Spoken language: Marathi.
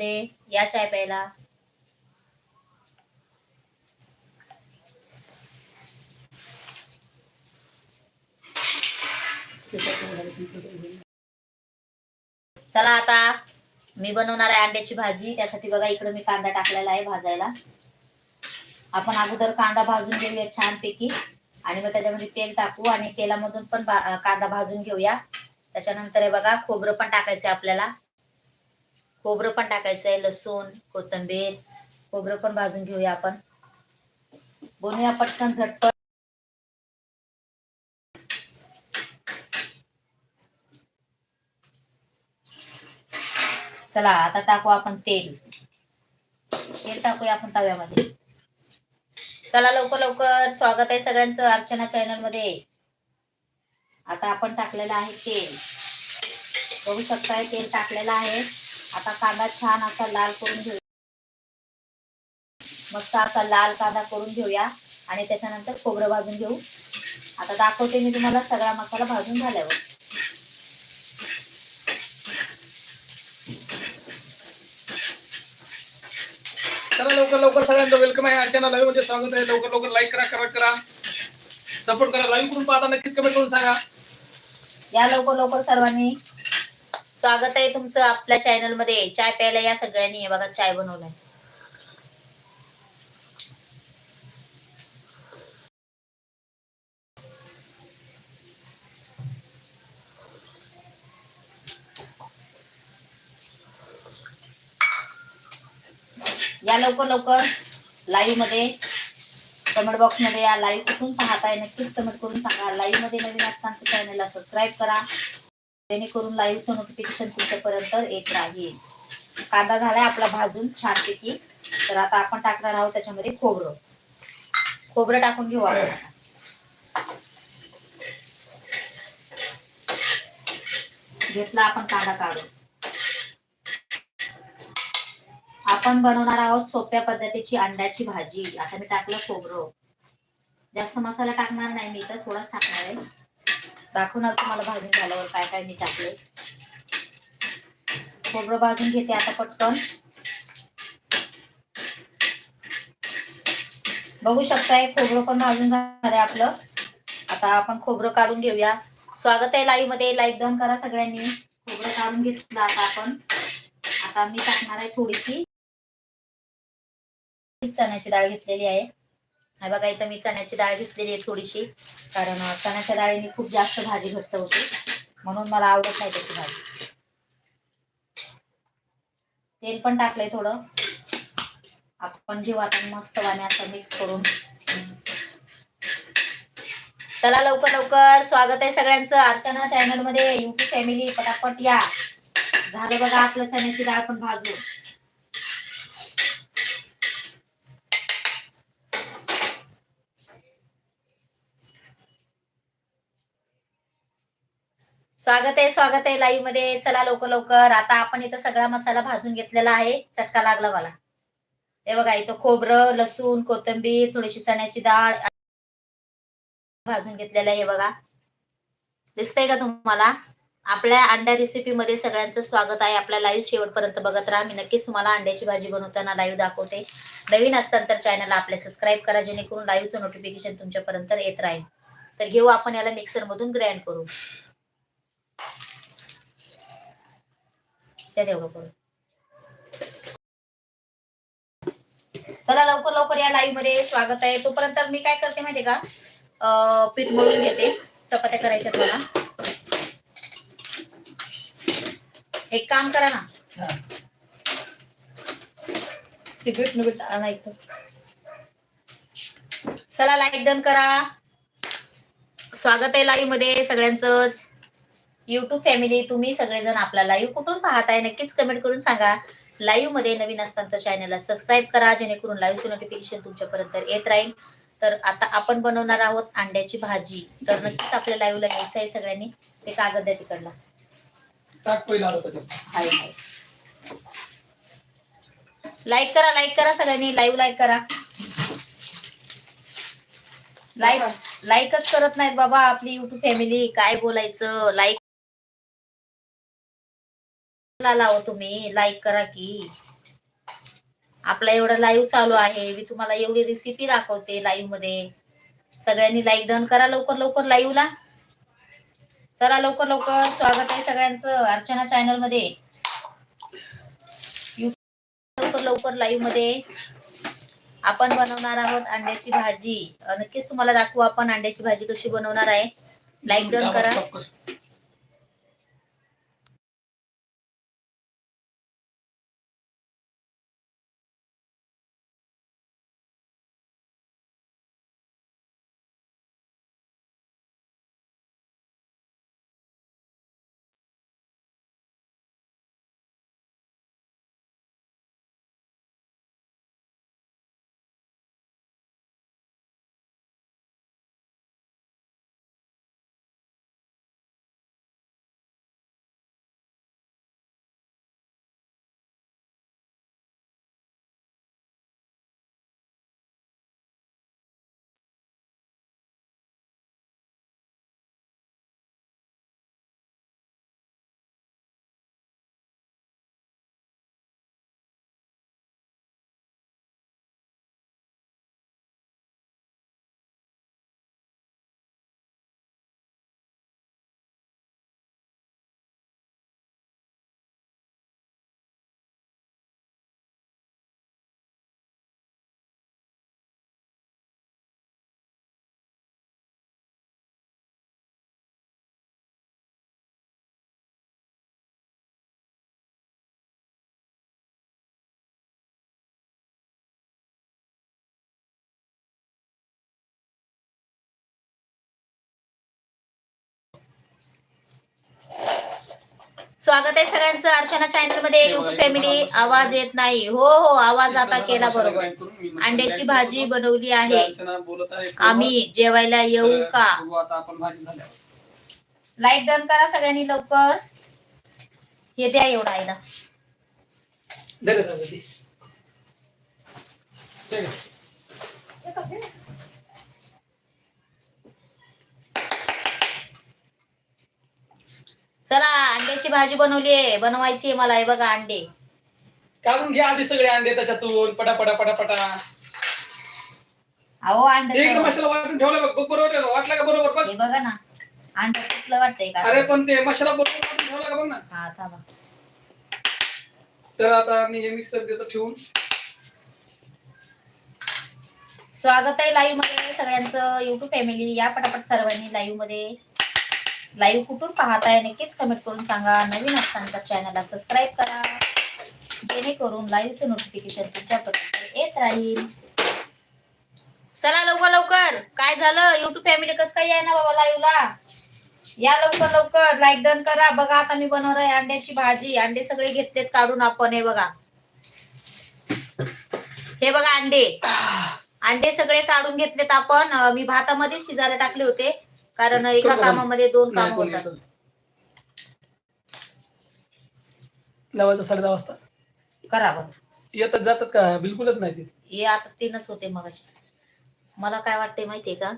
या चाय प्यायला. चला आता मी बनवणार आहे अंड्याची भाजी. त्यासाठी बघा इकडे मी कांदा टाकलेला आहे भाजायला. आपण अगोदर कांदा भाजून घेऊया छानपैकी. आणि मग त्याच्यामध्ये तेल टाकू आणि तेलामधून पण कांदा भाजून घेऊया. त्याच्यानंतर बघा खोबरं पण टाकायचं आपल्याला. खोबरं पण टाकायचं आहे लसूण कोथिंबीर खोबरं पण भाजून घेऊया आपण. बनूया पटकन झटपट. चला आता टाकू आपण तेल. तेल टाकूया आपण तव्यामध्ये. चला लवकर लवकर. स्वागत आहे सगळ्यांचं अर्चना चॅनलमध्ये. आता आपण टाकलेलं आहे तेल. बघू शकताय तेल टाकलेलं आहे. आता कांदा छान असा लाल करून घेऊया मस्त असा लाल कांदा करून घेऊया. आणि त्याच्यानंतर खोबरं भाजून घेऊ. आता दाखवते मी तुम्हाला सगळा मसाला भाजून झाल्यावर. चला लवकर लवकर सगळ्यांचं वेलकम आहे. अर्चना लाईव्हमध्ये स्वागत आहे. लवकर लवकर लाईक करा कमेंट करा. सपोर्ट करा. लाईव्ह करून पाहता नक्कीच कमेंट करून सांगा. या लवकर लवकर सर्वांनी स्वागत आहे तुमचं आपल्या चॅनलमध्ये. चाय प्यायला या सगळ्यांनी. बघा चाय बनवलाय. या लवकर लवकर लाईव्हमध्ये कमेंट बॉक्समध्ये या लाईव्ह कुठून पाहताय. नक्कीच कमेंट करून सांगा. लाईव्हमध्ये नवीन असताना चॅनलला सबस्क्राईब करा. जेणेकरून लाईव्हचं नोटिफिकेशन तुमच्यापर्यंत येत राहील. कांदा झालाय आपला भाजून छानपैकी. तर आता आपण टाकणार आहोत त्याच्यामध्ये खोबरं. खोबरं टाकून घेऊ आपण. घेतला आपण कांदा काढून. आपण बनवणार आहोत सोप्या पद्धतीची अंड्याची भाजी. आता मी टाकलं खोबरं. जास्त मसाला टाकणार नाही मी तर थोडाच टाकणार आहे. दाखवणार तुम्हाला भाजून झाल्यावर काय काय मी टाकले खोबरं भाजून घेते आता पटकन. बघू शकताय खोबरं पण भाजून झालंय आपलं. आता आपण खोबरं काढून घेऊया. स्वागत आहे लाईव्हमध्ये. लाईक डन करा सगळ्यांनी. खोबरं काढून घेतलं आता आपण. आता मी टाकणार आहे थोडीशी. चण्याची डाळ घेतलेली आहे. बघा इथं मी चण्याची डाळ घेतलेली आहे थोडीशी कारण चण्याच्या डाळीने खूप जास्त भाजी घट्ट होते. म्हणून मला आवडत नाही तशी भाजी. तेल पण टाकलंय थोडं. आपण जेव्हा आता मस्त वाने असं मिक्स करून. चला लवकर लवकर. स्वागत आहे सगळ्यांचं. अर्चना चॅनलमध्ये युट्यूब फॅमिली पटापट या. झालं बघा आपलं चण्याची डाळ पण भाजून. स्वागत आहे स्वागत आहे लाईव्हमध्ये. चला लवकर लवकर. आता आपण इथं सगळा मसाला भाजून घेतलेला आहे. चटका लागला मला. हे बघा इथं खोबरं लसूण कोथिंबीर थोडीशी चण्याची डाळ भाजून घेतलेलं आहे बघा. दिसतंय का तुम्हाला? आपल्या अंड्या रेसिपी मध्ये सगळ्यांचं स्वागत आहे. आपल्या लाईव्ह शेवटपर्यंत बघत राहा. मी नक्कीच तुम्हाला अंड्याची भाजी बनवताना लाईव्ह दाखवते. नवीन असताना तर चॅनलला आपल्या सबस्क्राईब करा जेणेकरून लाईव्हचं नोटिफिकेशन तुमच्यापर्यंत येत राहील. तर घेऊ आपण याला मिक्सर मधून ग्राइंड करू. त्या चला लवकर लवकर या लाईव्हमध्ये. स्वागत आहे. तोपर्यंत मी काय करते माहितीये का? पीठ मळून घेते. चपात्या करायच्यात मला. एक काम करा ना. पीठ. चला लाईक डन करा. स्वागत आहे लाईव्हमध्ये सगळ्यांचंच. युट्यूब फॅमिली तुम्ही सगळेजण आपला लाईव्ह कुठून पाहताय? नक्कीच कमेंट करून सांगा. लाईव्हमध्ये नवीन असताना तर चॅनलला सबस्क्राईब करा जेणेकरून लाईव्हचं नोटिफिकेशन तुमच्यापर्यंत येत राहील. तर आता आपण बनवणार आहोत अंड्याची भाजी. तर नक्कीच आपल्या लाईव्हला यायचं आहे सगळ्यांनी. ते कागद द्या तिकडला लाईक करा लाईक करा सगळ्यांनी. लाईव्ह लाईक करा. लाईक लाईकच करत नाहीत बाबा आपली युट्यूब फॅमिली काय बोलायचं? लाईक लावा तुम्ही लाईक करा की. आपला एवढा लाईव्ह चालू आहे मी तुम्हाला एवढी रेसिपी दाखवते लाईव्हमध्ये. सगळ्यांनी लाईक डन करा लवकर लवकर लाईव्हला चला लवकर लवकर. स्वागत आहे सगळ्यांचं अर्चना चॅनलमध्ये. लवकर लवकर लाईव्हमध्ये. आपण बनवणार आहोत अंड्याची भाजी. नक्कीच तुम्हाला दाखवू आपण अंड्याची भाजी कशी बनवणार आहे. लाईक डन करा. स्वागत आहे सगळ्यांचं. अर्चना चॅनलमध्ये युट्यूब फॅमिली आवाज येत नाही. हो हो आवाज आता केला बरोबर. अंड्याची भाजी बनवली आहे. आम्ही जेवायला येऊ का? लाईक डन करा सगळ्यांनी लवकर. हे द्या एवढा आईला. चला अंड्याची भाजी बनवली आहे. बनवायची मला हे बघा अंडे. काढून घ्या आधी सगळे अंडे त्याच्यातून पटा पटा पटा पटा. अहो अंडे एक मसाला वाटून ठेवला बघ बघ बरोबर? वाटला का बरोबर? बघ. हे बघा ना अंड कुठलं वाटतंय अरे का पण ते मसाला बरोबर वाटून ठेवला का बघ ना? हा थांबा. तर आता मी हे मिक्सर देतो ठेवून. स्वागत आहे लाईव्हमध्ये सगळ्यांचं. युट्यूब फॅमिली या पटापट सर्वांनी लाईव्हमध्ये. लाईव्ह कुठून पाहताय नक्कीच कमेंट करून सांगा. नवीन असताना तर चॅनलला सबस्क्राईब करा. जेणेकरून लाईव्हचं नोटिफिकेशन तुमच्यापर्यंत येत राहील. चला लवकर लवकर. काय झालं? युट्यूब फॅमिली कसं काय आहे ना बाबा लाईव्हला या लवकर लवकर. लाईक डन करा. बघा आता मी बनवणार आहे अंड्याची भाजी. अंडे सगळे घेतलेत काढून आपण. हे बघा. हे बघा अंडे. अंडे सगळे काढून घेतलेत आपण. मी भातामध्येच शिजायला टाकले होते. कारण एका? कामामध्ये दोन काम होतात. येतं. लावायचं साडे दहा वाजता. करा बरं येतात जातात का? बिलकुलच नाही ते हे आता तीनच होते मग मला काय वाटतंय माहितीये का?